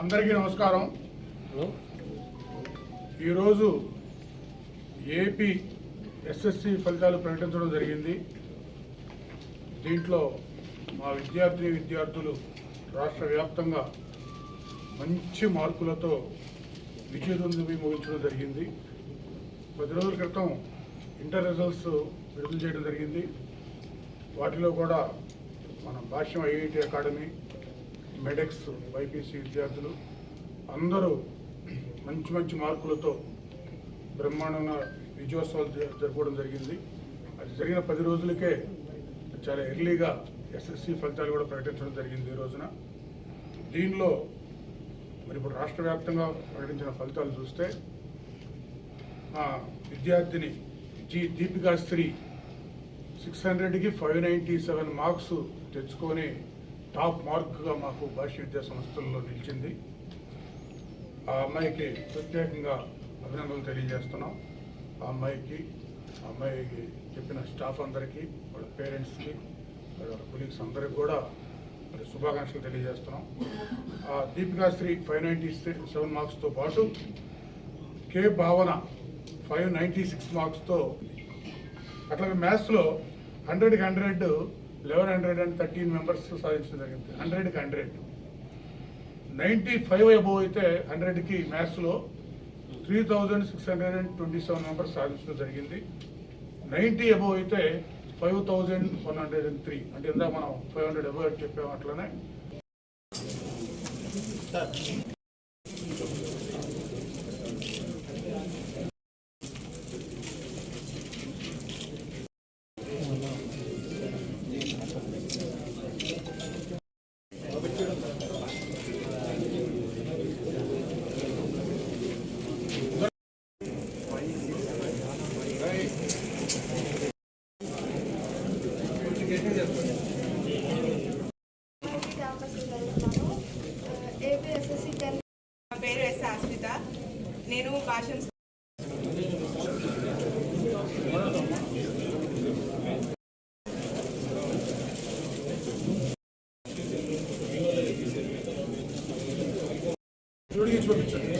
అందరికీ నమస్కారం. ఈరోజు ఏపీ ఎస్ఎస్సి ఫలితాలు ప్రకటించడం జరిగింది. దీంట్లో మా విద్యార్థి విద్యార్థులు రాష్ట్ర వ్యాప్తంగా మంచి మార్కులతో విజయదుందుబి ముగించడం జరిగింది. పది రోజుల క్రితం ఇంటర్ రిజల్ట్స్ విడుదల చేయడం జరిగింది. వాటిలో కూడా మన Bhashyam IIT academy Medex BiPC విద్యార్థులు అందరూ మంచి మంచి మార్కులతో బ్రహ్మాండంగా విజయోత్సవాలు జరపడం జరుపుకోవడం జరిగింది. అది జరిగిన పది రోజులకే చాలా ఎర్లీగా ఎస్ఎస్సి ఫలితాలు కూడా ప్రకటించడం జరిగింది ఈ రోజున. దీనిలో మరి ఇప్పుడు రాష్ట్ర వ్యాప్తంగా ప్రకటించిన ఫలితాలు చూస్తే మా విద్యార్థిని జి దీపికా స్త్రీ సిక్స్ హండ్రెడ్కి ఫైవ్ నైంటీ సెవెన్ మార్క్స్ తెచ్చుకొని టాప్ మార్క్గా మాకు భాష విద్యా సంస్థల్లో నిలిచింది. ఆ అమ్మాయికి ప్రత్యేకంగా అభినందనలు తెలియజేస్తున్నాం. ఆ అమ్మాయికి ఆ అమ్మాయికి చెప్పిన స్టాఫ్ అందరికీ వాళ్ళ పేరెంట్స్కి వాళ్ళ కొలీగ్స్ అందరికి కూడా మరి శుభాకాంక్షలు తెలియజేస్తున్నాం. ఆ Deepika Sri five ninety seven మార్క్స్తో పాటు కే భావన ఫైవ్ నైంటీ సిక్స్ మార్క్స్తో అట్లాగే మ్యాథ్స్లో హండ్రెడ్కి hundred eleven hundred and thirteen members సాధించడం జరిగింది. హండ్రెడ్కి హండ్రెడ్. నైంటీ ఫైవ్ అబోవ్ అయితే హండ్రెడ్కి మ్యాథ్స్లో three thousand six hundred and twenty seven members సాధించడం జరిగింది. నైంటీ అబోవ్ అయితే five thousand one hundred and three. అంటే ఇందాక మనం ఫైవ్ హండ్రెడ్ అబోవ్ అని చెప్పాము అట్లనే. నా పేరు ఎస్ ఆశ్రిత నేను భాషం చూపించండి